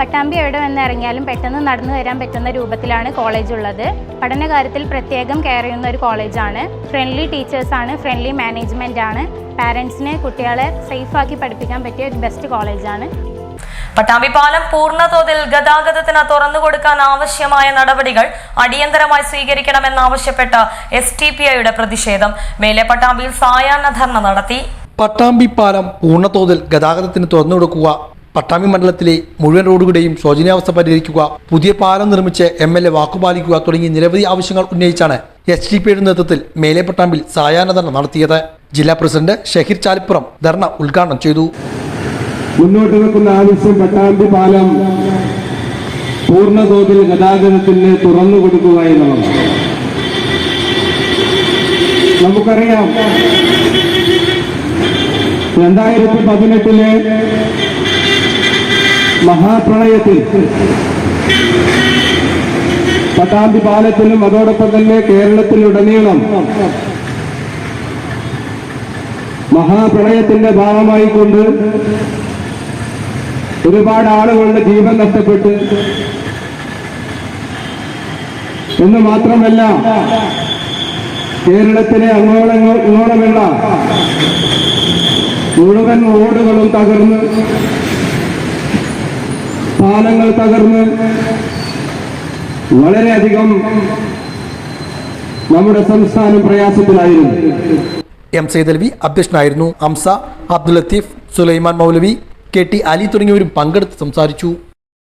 പട്ടാമ്പി എവിടെ വന്ന് ഇറങ്ങിയാലും പെട്ടെന്ന് നടന്നു വരാൻ പറ്റുന്ന രൂപത്തിലാണ് കോളേജ് ഉള്ളത്. പഠനകാര്യത്തിൽ പ്രത്യേകം കെയർ ചെയ്യുന്ന ഒരു കോളേജാണ് ഫ്രണ്ട്ലി ടീച്ചേഴ്സാണ് ഫ്രണ്ട്ലി മാനേജ്മെന്റ് ആണ്. പാരൻസിനെ കുട്ടികളെ സേഫാക്കി പഠിപ്പിക്കാൻ പറ്റിയ ഒരു ബെസ്റ്റ് കോളേജാണ് പട്ടാമ്പി പാലം പൂർണതോതിൽ ഗതാഗതത്തിന് തുറന്നുകൊടുക്കാൻ ആവശ്യമായ നടപടികൾ അടിയന്തരമായി സ്വീകരിക്കണമെന്നാവശ്യപ്പെട്ട് എസ് ടി പി ഐയുടെ പ്രതിഷേധം. മേലെ പട്ടാമ്പിയിൽ സായാഹ്ന ധർണ നടത്തി. പട്ടാമ്പി പാലം പൂർണതോതിൽ ഗതാഗതത്തിന് തുറന്നു കൊടുക്കുക പട്ടാമ്പി മണ്ഡലത്തിലെ മുഴുവൻ റോഡുകളുടെയും ശോചനീയാവസ്ഥ പരിഹരിക്കുക പുതിയ പാലം നിർമ്മിച്ച് എം എൽ എ വാക്കുപാലിക്കുക തുടങ്ങി നിരവധി ആവശ്യങ്ങൾ ഉന്നയിച്ചാണ് എസ് ഡി പിയുടെ നേതൃത്വത്തിൽ മേലെ പട്ടാമ്പിൽ സായാഹ്ന ധർണ നടത്തിയത്. ജില്ലാ പ്രസിഡന്റ് ഷഹീർ ചാലിപ്പുറം ധർണ ഉദ്ഘാടനം ചെയ്തു. മുന്നോട്ട് വെക്കുന്ന ആവശ്യം പട്ടാമ്പി പാലം പൂർണതോതിൽ ഗതാഗതത്തിന് തുറന്നു കൊടുക്കുക നമുക്കറിയാം രണ്ടായിരത്തി പതിനെട്ടിലെ മഹാപ്രളയത്തിൽ പട്ടാമ്പി പാലത്തിലും അതോടൊപ്പം തന്നെ കേരളത്തിലുടനീളം മഹാപ്രളയത്തിന്റെ ഭാഗമായിക്കൊണ്ട് ഒരുപാട് ആളുകളുടെ ജീവൻ നഷ്ടപ്പെട്ട് എന്ന് മാത്രമല്ല കേരളത്തിലെ അങ്ങോളം ഇങ്ങോളമുള്ള മുഴുവൻ റോഡുകളും തകർന്ന് പാലങ്ങൾ തകർന്ന് വളരെയധികം നമ്മുടെ സംസ്ഥാനം പ്രയാസത്തിലായിരുന്നു. എം സൈദൽവി അധ്യക്ഷനായിരുന്നു. അംസ അബ്ദുൽ ലത്തീഫ് സുലൈമാൻ മൗലവി കെ ടി അലി തുടങ്ങിയവരും പങ്കെടുത്ത് സംസാരിച്ചു.